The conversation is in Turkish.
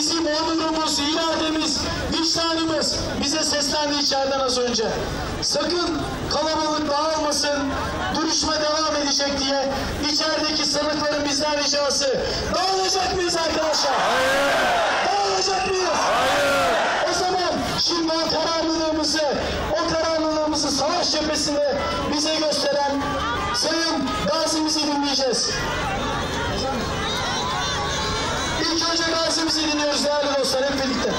bizim onurumuz, irademiz, vicdanımız bize seslendi içeriden az önce. Sakın kalabalık dağılmasın, duruşma devam edecek diye içerideki sanıkların bizden ricası. Dağılacak mıyız arkadaşlar? Dağılacak mıyız? O zaman şimdi o kararlılığımızı, o kararlılığımızı savaş cephesinde bize gösteren Sayın Gazi'mizi dinleyeceğiz. İlk önce Gazi'mizi dinliyoruz değerli dostlar hep birlikte.